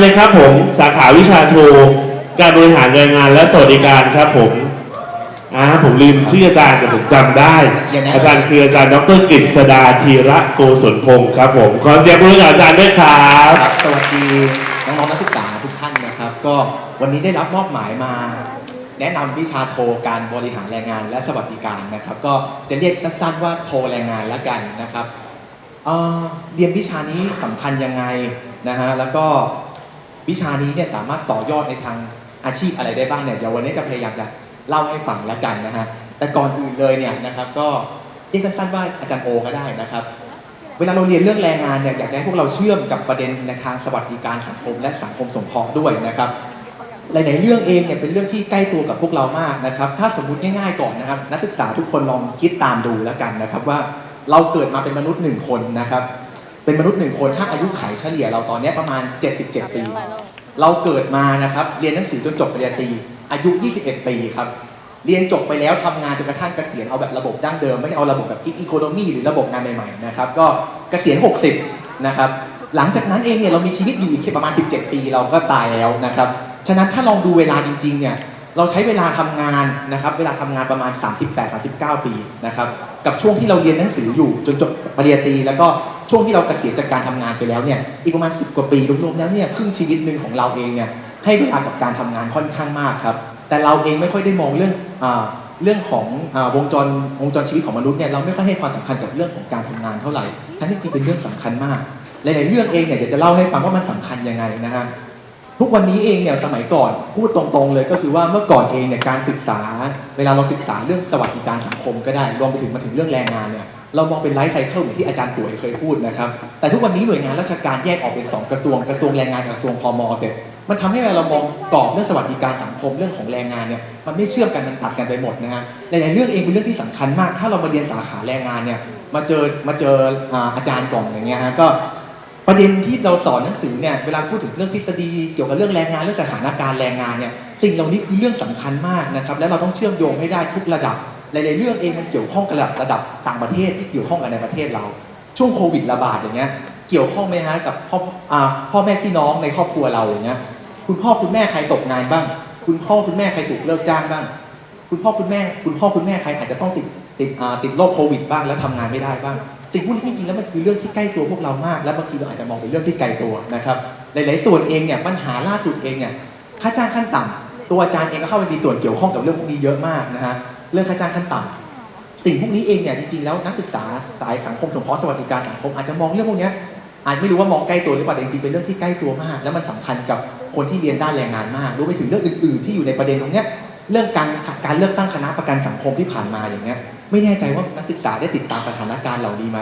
เลยครับผม สาขาวิชาโทการบริหารแรงงานและสวัสดิการครับผมอ่าผมลืมชื่ออาจารย์แต่ผมจำได้ยังไงอาจารย์คืออาจารย์ดรกฤษดาธีระโกศลพงศ์ครับผมขอเสียงปรบมือกับอาจารย์ด้วยครับ ครับสวัสดีน้องๆนักศึกษาทุกท่านนะครับ ก็วันนี้ได้รับมอบหมายมา แนะนำวิชาโทการบริหารแรงงานและสวัสดิการนะครับ ก็จะเรียกสั้นๆว่าโทแรงงานละกันนะครับเอ่อเรียนวิชานี้สำคัญยังไงนะฮะแล้วก็ วิชานี้เนี่ยสามารถต่อยอดในทางอาชีพอะไรได้บ้างเนี่ยเดี๋ยววันนี้จะพยายามจะเล่าให้ฟังละกันนะฮะแต่ก่อนอื่นเลยเนี่ยนะครับก็เรียกสั้นๆว่าอาจารย์โอก็ได้นะครับ เวลาเราเรียนเรื่องแรงงานเนี่ยอยากให้พวกเราเชื่อมกับประเด็นในทางสวัสดิการสังคม และสังคมสงเคราะห์ด้วยนะครับหลายๆเรื่องเองเนี่ยเป็นเรื่องที่ใกล้ตัวกับพวกเรามากนะครับ ถ้าสมมุติง่ายๆก่อนนะครับ นักศึกษาทุกคนลองคิดตามดูแล้วกันนะครับว่าเราเกิดมาเป็นมนุษย์หนึ่งคนนะครับ เป็นมนุษย์หนึ่งคนถ้าอายุไขเฉลี่ยเราตอนนี้ประมาณ 77 ปี เราเกิดมานะครับเรียนหนังสือจนจบปริญญาตรีอายุ 21 ปีครับเรียนจบไปแล้วทำงานจนกระทั่งเกษียณเอาแบบระบบดั้งเดิมไม่ได้เอาระบบแบบกิ๊กอีโคโนมีหรือระบบงานใหม่ๆนะครับก็เกษียณ 60 นะครับหลังจากนั้นเองเนี่ยเรามีชีวิตอยู่อีกแค่ประมาณ 17 ปีเราก็ตายแล้วนะครับฉะนั้นถ้าลองดูเวลาจริงๆเนี่ยเราใช้เวลาทำงานนะครับเวลาทำงานประมาณ 38-39 ปีนะครับ กับช่วงที่เราเรียนหนังสืออยู่จนจบปริญญาตรีแล้วก็ช่วงที่เราเกษียณจากการทำงานไปแล้วเนี่ยอีกประมาณ 10 กว่าปีรวมๆแล้วเนี่ยครึ่งชีวิตหนึ่งของเราเองเนี่ยให้เวลากับการทำงานค่อนข้างมากครับแต่เราเองไม่ค่อยได้มองเรื่องอาเรื่องของอาวงจรวงจรชีวิตของมนุษย์เนี่ยเราไม่ค่อยให้ความสำคัญกับเรื่องของการทำงานเท่าไหร่ทั้งที่จริงเป็นเรื่องสำคัญมากหลายๆเรื่องเองเนี่ยเดี๋ยวจะเล่าให้ฟังว่ามันสำคัญยังไงนะฮะ ทุกวันนี้เองเนี่ยสมัยก่อนพูดตรงๆเลยก็คือว่าเมื่อก่อนเองเนี่ยการศึกษา เวลาเราศึกษาเรื่องสวัสดิการสังคมก็ได้รวมไปถึงมาถึงเรื่องแรงงานเนี่ยเรามองเป็นไลฟ์ไซเคิลเหมือนที่อาจารย์ป่วยเคยพูดนะครับแต่ทุกวันนี้หน่วยงานราชการแยกออกเป็นสองกระทรวงกระทรวงแรงงานกับกระทรวงพมเสร็จ มันทำให้เวลาเรามองกรอบเรื่องสวัสดิการสังคมเรื่องของแรงงานเนี่ยมันไม่เชื่อมกันมันตัดกันไปหมดนะฮะหลายๆเรื่องเองเป็นเรื่องที่สำคัญมาก ถ้าเรามาเรียนสาขาแรงงานเนี่ยมาเจอมาเจออาอาจารย์ก่อนอย่างเงี้ยฮะก็ ประเด็นที่เราสอนหนังสือเนี่ยเวลาพูดถึงเรื่องทฤษฎีเกี่ยวกับเรื่องแรงงานเรื่องสถานการณ์แรงงานเนี่ยสิ่งเหล่านี้คือเรื่องสำคัญมากนะครับและเราต้องเชื่อมโยงให้ได้ทุกระดับหลายๆเรื่องเองมันเกี่ยวข้องกับระดับต่างประเทศที่เกี่ยวข้องกับในประเทศเรา ช่วงโควิดระบาดอย่างเงี้ยเกี่ยวข้องไหมฮะกับพ่อพ่อแม่พี่น้องในครอบครัวเราอย่างเงี้ยคุณพ่อคุณแม่ใครตกงานบ้าง คุณพ่อคุณแม่ใครถูกเลิกจ้างบ้าง คุณพ่อคุณแม่ คุณพ่อคุณแม่ใครอาจจะต้องติดติดติดโรคโควิดบ้างแล้วทำงานไม่ได้บ้าง สิ่งพวกนี้จริงๆแล้วมันคือเรื่องที่ใกล้ตัวพวกเรามาก และบางทีเราอาจจะมองเป็นเรื่องที่ไกลตัวนะครับหลายๆส่วนเองเนี่ยปัญหาล่าสุดเองเนี่ยค่าจ้างขั้นต่ำตัวอาจารย์เองก็เข้าไปมีส่วนเกี่ยวข้องกับเรื่องพวกนี้เยอะมากนะฮะเรื่องค่าจ้างขั้นต่ำสิ่งพวกนี้เองเนี่ยจริงๆแล้วนักศึกษาสายสังคมสงเคราะห์สวัสดิการสังคมอาจจะมองเรื่องพวกเนี้ยอาจไม่รู้ว่ามองใกล้ตัวหรือเปล่าแต่จริงๆเป็นเรื่องที่ใกล้ตัวมาก และมันสำคัญกับคนที่เรียนด้านแรงงานมากรวมไปถึงเรื่องอื่น ๆ ที่อยู่ในประเด็นตรงเนี้ย เรื่องการการเลือกตั้งคณะประกันสังคมที่ผ่านมาอย่างเงี้ยไม่แน่ใจว่านักศึกษาได้ติดตามสถานการณ์เหล่านี้ไหม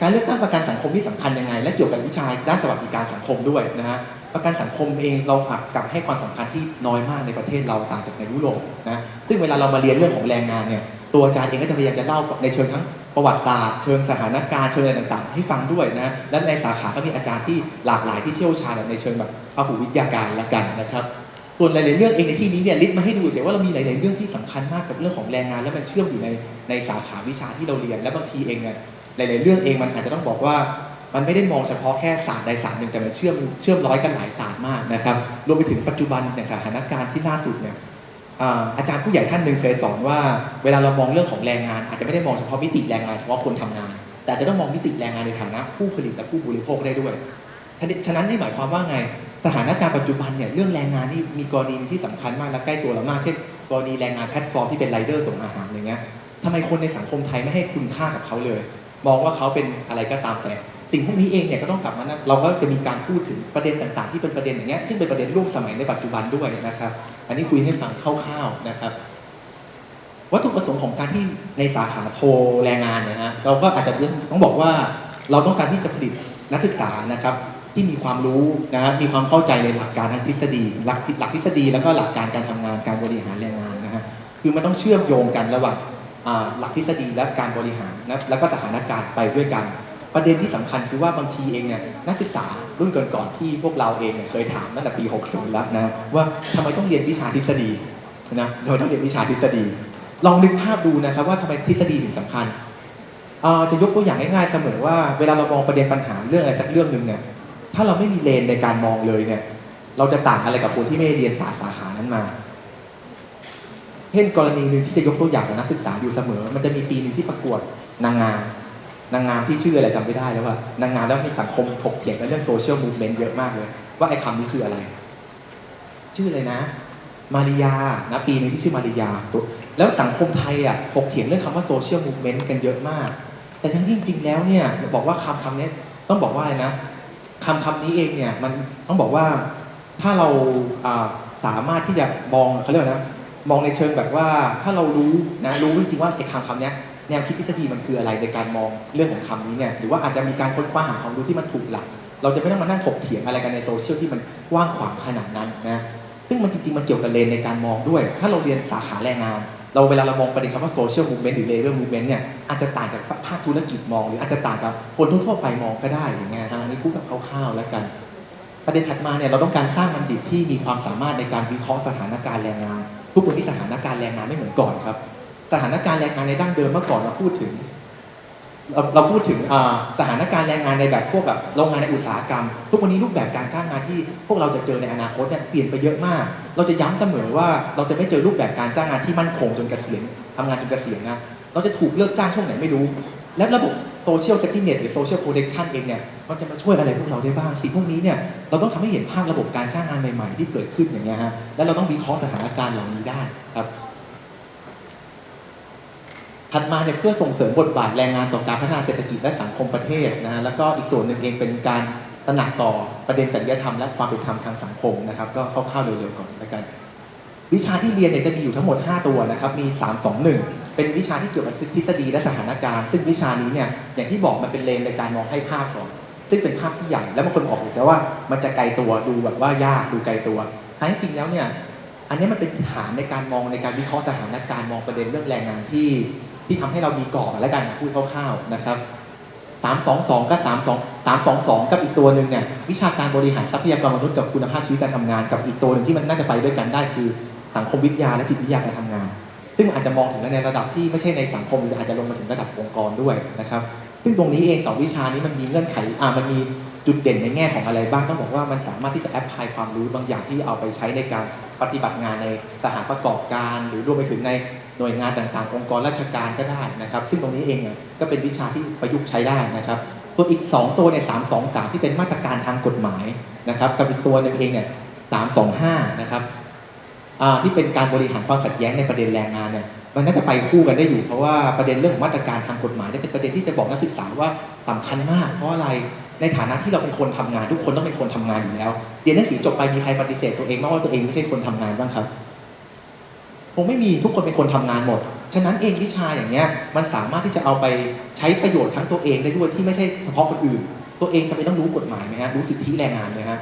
การเลือกตั้งประกันสังคมที่สำคัญยังไง และเกี่ยวกับวิชาด้านสวัสดิการสังคมด้วยนะฮะประกันสังคมเองเราหักกลับให้ความสำคัญที่น้อยมากในประเทศเราต่างจากในยุโรปนะซึ่งเวลาเรามาเรียนเรื่องของแรงงานเนี่ยตัวอาจารย์เองก็จะพยายามจะเล่าในเชิงทั้งประวัติศาสตร์เชิงสถานการณ์เชิงอะไรต่างๆ ให้ฟังด้วยนะและในสาขาก็มีอาจารย์ที่หลากหลายที่เชี่ยวชาญในเชิงแบบพหุวิทยาการละกันนะครับ ส่วนหลายๆเรื่องเองในที่นี้เนี่ยลิสต์มาให้ดูเสียว่าเรามีหลายๆเรื่องที่สำคัญมากกับเรื่องของแรงงาน และมันเชื่อมอยู่ในในสาขาวิชาที่เราเรียน และบางทีเองเนี่ยหลาย ๆ เรื่องเองมันอาจจะต้องบอกว่ามันไม่ได้มองเฉพาะแค่ศาสตร์ใดศาสตร์หนึ่งแต่มันเชื่อมเชื่อมร้อยกันหลายศาสตร์มากนะครับรวมไปถึงปัจจุบันเนี่ยสถานการณ์ที่ล่าสุดเนี่ยอาจารย์ผู้ใหญ่ท่านหนึ่งเคยสอนว่า เวลาเรามองเรื่องของแรงงาน อาจจะไม่ได้มองเฉพาะมิติแรงงานเฉพาะคนทำงาน แต่จจะต้องมองมิติแรงงานในฐานะผู้ผลิตและผู้บริโภคได้ด้วย ฉะนั้นนี่หมายความว่าไง สถานการณ์ปัจจุบันเนี่ยเรื่องแรงงานนี่มีกรณีที่สำคัญมากและใกล้ตัวเรามาก เช่น กรณีแรงงานแพลตฟอร์มที่เป็นไรเดอร์ส่งอาหารอย่างเงี้ยทำไมคนในสังคมไทยไม่ให้คุณค่ากับเขาเลย มองว่าเขาเป็นอะไรก็ตามแต่สิ่งพวกนี้เองเนี่ยก็ต้องกลับมานะเราก็จะมีการพูดถึงประเด็นต่างๆ ที่เป็นประเด็นอย่างเงี้ยซึ่งเป็นประเด็นร่วมสมัยในปัจจุบันด้วยนะครับ อันนี้คุยให้ฟังคร่าวๆนะครับ วัตถุประสงค์ของการที่ในสาขาโทแรงงานเนี่ยนะเราก็อาจจะต้องบอกว่าเราต้องการที่จะผลิตนักศึกษานะครับ ที่มีความรู้นะฮะมีความเข้าใจในหลักการทางทฤษฎีหลักหลักทฤษฎีแล้วก็หลักการการทำงานการบริหารแรงงานนะฮะคือมันต้องเชื่อมโยงกันระหว่างหลักทฤษฎีและการบริหารนะแล้วก็สถานการณ์ไปด้วยกัน ประเด็นที่สำคัญคือว่าบางทีเองเนี่ยนักศึกษารุ่นก่อนๆที่พวกเราเองเนี่ยเคยถามตั้งแต่ปี 60 แล้วนะว่าทำไมต้องเรียนวิชาทฤษฎีนะทำไมต้องเรียนวิชาทฤษฎี ลองนึกภาพดูนะครับว่าทำไมทฤษฎีถึงสำคัญจะยกตัวอย่างง่ายๆเสมอว่าเวลาเรามองประเด็นปัญหาเรื่องอะไรสักเรื่องหนึ่งเนี่ย ถ้าเราไม่มีเลนในการมองเลยเนี่ย เราจะต่างอะไรกับคนที่ไม่เรียนสายสาขานั้นมาเช่นกรณีหนึ่งที่จะยกตัวอย่างกับนักศึกษาอยู่เสมอ มันจะมีปีหนึ่งที่ประกวดนางงามนางงามที่ชื่ออะไรจำไม่ได้แล้วว่านางงามแล้วมีสังคมถกเถียงกันเรื่องโซเชียลมูฟเมนต์เยอะมากเลย ว่าไอ้คำนี้คืออะไร ชื่ออะไรนะ มาริยานะปีนึงที่ชื่อมาริยาตัวแล้วสังคมไทยอะถกเถียงเรื่องคำว่าโซเชียลมูฟเมนต์กันเยอะมาก แต่ทั้งจริงๆแล้วเนี่ยบอกว่าคำคำนี้ต้องบอกว่าอะไรนะ คำคำนี้เองเนี่ยมันต้องบอกว่าถ้าเราสามารถที่จะมองเขาเรียกนะมองในเชิงแบบว่าถ้าเรารู้นะรู้จริงๆว่าไอ้คำคำนี้แนวคิดทฤษฎีมันคืออะไรในการมองเรื่องของคำนี้เนี่ยหรือว่าอาจจะมีการค้นคว้าหาความรู้ที่มันถูกหลัก เราจะไม่ต้องมานั่งถกเถียงอะไรกันในโซเชียลที่มันกว้างขวางขนาดนั้นนะซึ่งมันจริงๆมันเกี่ยวกับเลนในการมองด้วย ถ้าเราเรียนสาขาแรงงาน เราเวลาเรามองประเด็นคำว่าโซเชียลมูเมนต์หรือเลเวลมูเมนต์เนี่ยอาจจะต่างจากภาคธุรกิจมอง หรืออาจจะต่างกับคนทั่วไปมองก็ได้อย่างเงี้ยฮะอันนี้พูดแบบคร่าวๆแล้วกัน ประเด็นถัดมาเนี่ยเราต้องการสร้างบัณฑิตที่มีความสามารถในการวิเคราะห์สถานการณ์แรงงานทุกคนที่สถานการณ์แรงงานไม่เหมือนก่อนครับ สถานการณ์แรงงานในดั้งเดิมเมื่อก่อนเราพูดถึง เราเราพูดถึงสถานการณ์แรงงานในแบบพวกแบบโรงงานในอุตสาหกรรม ทุกวันนี้รูปแบบการจ้างงานที่พวกเราจะเจอในอนาคตเนี่ยเปลี่ยนไปเยอะมาก เราจะย้ำเสมอว่าเราจะไม่เจอรูปแบบการจ้างงานที่มั่นคงจนเกษียณทำงานจนเกษียณนะเราจะถูกเลิกจ้างช่วงไหนไม่รู้ และระบบโซเชียลเซ t ิ n เน็ตหรือโซเชียลโปรเ c ชันเองเนี่ยมันจะมาช่วยอะไรพวกเราได้บ้างสิ่งพวกนี้เนี่ยเราต้องทำให้เห็นภาพระบบการจ้างงานใหม่ ๆ ที่เกิดขึ้นอย่างเงี้ยฮะและเราต้องวิเคราะห์สถานการณ์เหล่านี้ได้ครับ ถัดมาเนี่ยเพื่อส่งเสริมบทบาทแรงงานต่อการพัฒนาเศรษฐกิจและสังคมประเทศนะฮะแล้วก็อีกส่วนหนึ่งเองเป็นการตระหนักต่อประเด็นจริยธรรมและความเป็นธรรมทางสังคมนะครับก็คร่าวๆเร็วๆก่อนแล้วกัน วิชาที่เรียนเนี่ยจะมีอยู่ทั้งหมด 5 ตัวนะครับมี 3 2 1 เป็นวิชาที่เกี่ยวกับทฤษฎีและสถานการณ์ ซึ่งวิชานี้เนี่ยอย่างที่บอกมันเป็นเลนในการมองให้ภาพก่อนซึ่งเป็นภาพที่ใหญ่แล้วบางคนออกจะว่ามันจะไกลตัวดูแบบว่ายากดูไกลตัวทั้งที่จริงแล้วเนี่ยอันนี้มันเป็นฐานในการมองในการวิเคราะห์สถานการณ์มองประเด็นเรื่องแรงงานที่ ที่ทำให้เรามีกรอและกันพูดคร่าวๆนะครับ322กับ32 322 กับอีกตัวหนึ่งเนี่ยวิชาการบริหารทรัพยากรมนุษย์กับคุณภาพชีวิตการทำงาน กับอีกตัวหนึ่งที่มันน่าจะไปด้วยกันได้คือสังคมวิทยาและจิตวิทยาการทำงาน ซึ่งอาจจะมองถึงในระดับที่ไม่ใช่ในสังคมหรืออาจจะลงมาถึงระดับองค์กรด้วยนะครับ ซึ่งตรงนี้เองสองวิชานี้มันมีเงื่อนไขอ่ามันมีจุดเด่นในแง่ของอะไรบ้างต้องบอกว่ามันสามารถที่จะแอพพลายความรู้บางอย่างที่เอาไปใช้ในการปฏิบัติงานในสถานประกอบการ หรือรวมไปถึงใน หน่วยงานต่างๆ องค์กรราชการก็ได้นะครับ ซึ่งตรงนี้เองเนี่ยก็เป็นวิชาที่ประยุกต์ใช้ได้นะครับตัวอีก 2 ตัวเนี่ยสามสองสามที่เป็นมาตรการทางกฎหมายนะครับกับอีกตัวหนึ่งเองเนี่ยสามสองห้านะครับที่เป็นการบริหารความขัดแย้งในประเด็นแรงงานเนี่ยมันน่าจะไปคู่กันได้อยู่เพราะว่าประเด็นเรื่องของมาตรการทางกฎหมายเนี่เป็นประเด็นที่จะบอกนักศึกษาว่าสำคัญมาก เพราะอะไรในฐานะที่เราเป็นคนทำงาน ทุกคนต้องเป็นคนทำงานอยู่แล้วเรียนหนังสือจบไปมีใครปฏิเสธตัวเองบ้างว่าตัวเองไม่ใช่คนทำงานบ้างครับ งไม่มีทุกคนเป็นคนทำงานหมด ฉะนั้นเองวิชาอย่างเนี้ยมันสามารถที่จะเอาไปใช้ประโยชน์ทั้งตัวเองได้ด้วยที่ไม่ใช่เฉพาะคนอื่น ตัวเองจะไปต้องรู้กฎหมายไหมฮะรู้สิทธิแรงงานไหมฮะ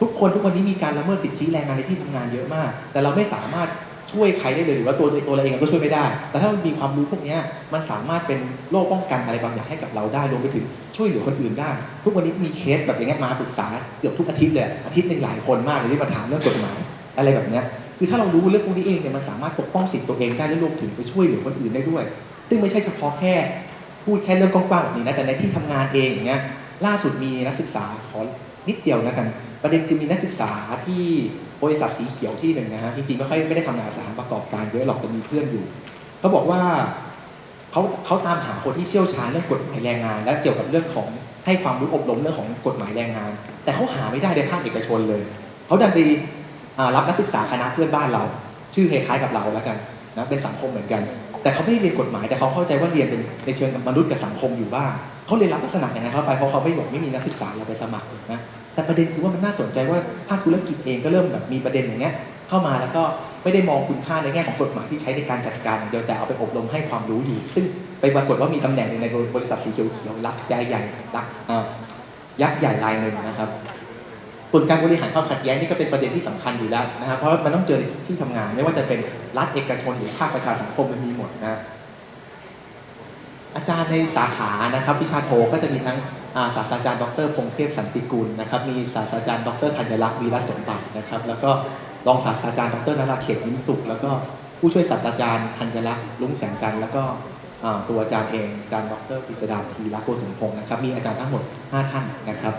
ทุกคนทุกวันนี้มีการละเมิดสิทธิแรงงานในที่ทำงานเยอะมาก แต่เราไม่สามารถช่วยใครได้เลยหรือว่าตัวตัวเราเองก็ช่วยไม่ได้ แต่ถ้ามันมีความรู้พวกเนี้ยมันสามารถเป็นโล่ป้องกันอะไรบางอย่างให้กับเราได้รวมไปถึงช่วยเหลือคนอื่นได้ ทุกวันนี้มีเคสแบบอย่างเงี้ยมาปรึกษาเกือบทุกอาทิตย์เลยอาทิตย์หนึ่งหลายคนมากเลยที่มาถามเรื่องกฎหมายอะไรแบบเนี้ย คือถ้าเรารู้เรื่องพวกนี้เองเนี่ยมันสามารถปกป้องสิทธิ์ตัวเองได้และรวมถึงไปช่วยเหลือคนอื่นได้ด้วย ซึ่งไม่ใช่เฉพาะแค่ พูดแค่เรื่องกว้างๆแบบนี้นะแต่ในที่ทำงานเองเงี้ยล่าสุดมีนักศึกษาขอนิดเดียวนะกัน ประเด็นคือมีนักศึกษาที่บริษัทสีเขียวที่หนึ่งนะฮะจริงๆไม่ค่อยไม่ได้ทำงานสถานประกอบการเยอะหรอกแต่มีเพื่อนอยู่เขาบอกว่าเขาเขาตามหาคนที่เชี่ยวชาญเรื่องกฎหมายแรงงาน และเกี่ยวกับเรื่องของให้ความรู้อบรมเรื่องของกฎหมายแรงงาน แต่เขาหาไม่ได้ในภาคเอกชนเลยเขาดันไป รับนักศึกษาคณะเพื่อนบ้านเรา ชื่อคล้ายๆกับเราแล้วกันนะเป็นสังคมเหมือนกัน แต่เขาไม่ได้เรียนกฎหมายแต่เขาเข้าใจว่าเรียนเป็นในเชิงมนุษย์กับสังคมอยู่บ้างเขาเรียนรับลักษณะอย่างนั้นเข้าไปเพราะเขาไม่บอกไม่มีนักศึกษาเราไปสมัครนะแต่ประเด็นคือว่ามันน่าสนใจว่าภาคธุรกิจเองก็เริ่มแบบมีประเด็นอย่างเงี้ยเข้ามาแล้วก็ไม่ได้มองคุณค่าในแง่ของกฎหมายที่ใช้ในการจัดการเดียวแต่เอาไปอบรมให้ความรู้อยู่ ซึ่งไปปรากฏว่ามีตำแหน่งหนึ่งในบริษัทสีเขียวๆรักใหญ่ใหญ่ๆรักอ่ายักษ์ใหญ่รายหนึ่งนะครับ ส่วนการบริหารความขัดแย้งนี่ก็เป็นประเด็นที่สำคัญอยู่แล้วนะครับเพราะมันต้องเจอในที่ทำงาน ไม่ว่าจะเป็นรัฐเอกชนหรือภาคประชาสังคมมันมีหมดนะอาจารย์ในสาขานะครับวิชาโทก็จะมีทั้งาศาสตราจารย์ดรพงเทพสันติกุลนะครับมีศาสตราจารย์ดรธัญลักษณ์วีรสมบัตินะครับ แล้วก็รองศาสตราจารย์ดรนราเขตยิ้มสุข แล้วก็ผู้ช่วยศาสตราจารย์ธัญลักษณ์ลุงแสงจันทร์แล้วก็ตัวอาจารย์เองอาจารย์ดรกฤษดาทีรักโกสมพงศ์นะครับมีอาจารย์ทั้งหมด 5 ท่านนะครับ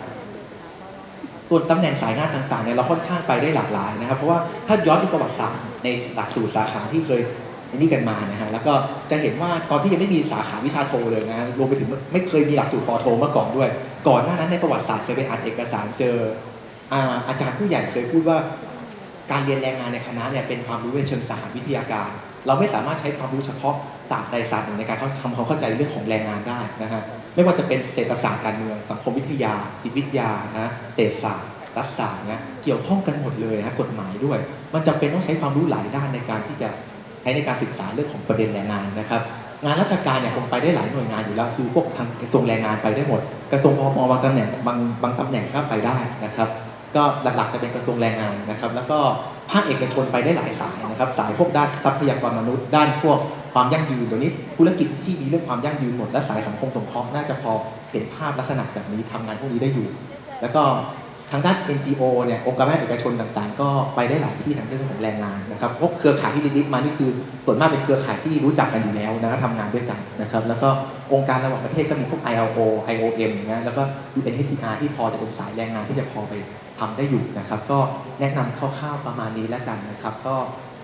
ตตัวตำแหน่งสายงานต่างๆเนี่ยเราค่อนข้างไปได้หลากหลายนะครับ เพราะว่าถ้าย้อนดูประวัติศาสตร์ในหลักสูตรสาขาที่เคยอันนี้กันมานะฮะแล้วก็จะเห็นว่าตอนที่ยังไม่มีสาขาวิชาโทเลยนะรวมไปถึงไม่เคยมีหลักสูตรปอโทมาก่อนด้วย ก่อนหน้านั้นในประวัติศาสตร์เคยไปอ่านเอกสารเจออาอาจารย์ผู้ใหญ่เคยพูดว่า การเรียนแรงงานในคณะเนี่ยเป็นความรู้ในเชิงสาขาวิทยาการ เราไม่สามารถใช้ความรู้เฉพาะศาสตร์ใดศาสตร์หนึ่งในการทำความเข้าใจเรื่องของแรงงานได้นะฮะไม่ว่าจะเป็นเศรษฐศาสตร์การเมือง สังคมวิทยา จิตวิทยานะเศรษฐศาสตร์รัฐศาสตร์นะเกี่ยวข้องกันหมดเลยนะกฎหมายด้วย มันจำเป็นต้องใช้ความรู้หลายด้านในการที่จะใช้ในการศึกษาเรื่องของประเด็นแรงงานนะครับงานราชการเนี่ยคงไปได้หลายหน่วยงานอยู่แล้วคือพวกทางกระทรวงแรงงานไปได้หมด กระทรวงพมบางตำแหน่งบางบางตำแหน่งก็ไปได้นะครับ ก็หลักๆจะเป็นกระทรวงแรงงานนะครับ แล้วก็ภาคเอกชนไปได้หลายสายนะครับ สายพวกด้านทรัพยากรมนุษย์ ด้านพวกความยั่งยืนเดี๋ยวนี้ธุรกิจที่มีเรื่องความยั่งยืนหมด และสายสังคมสงเคราะห์น่าจะพอเห็นภาพลักษณะแบบนี้ทำงานพวกนี้ได้อยู่ แล้วก็ ทางด้าน NGO เนี่ยองค์การแพทย์เอกชนต่างๆ ก็ไปได้หลายที่ทางเรื่องของแรงงานนะครับพวกเครือข่ายที่ลิสต์มานี่คือส่วนมากเป็นเครือข่ายที่รู้จักกันอยู่แล้วนะทำงานด้วยกันนะครับแล้วก็องค์การระหว่างประเทศก็มีพวก ILO IOM นะแล้วก็ UNHCR ที่พอจะเป็นสายแรงงานที่จะพอไปทำได้อยู่นะครับ ก็แนะนำคร่าวๆประมาณนี้แล้วกันนะครับ ก็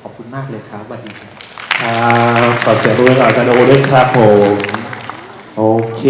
ขอบคุณมากเลยครับสวัสดีครับขอเสียงปรบมือกับอาจารย์โอด้วยครับผมโอเค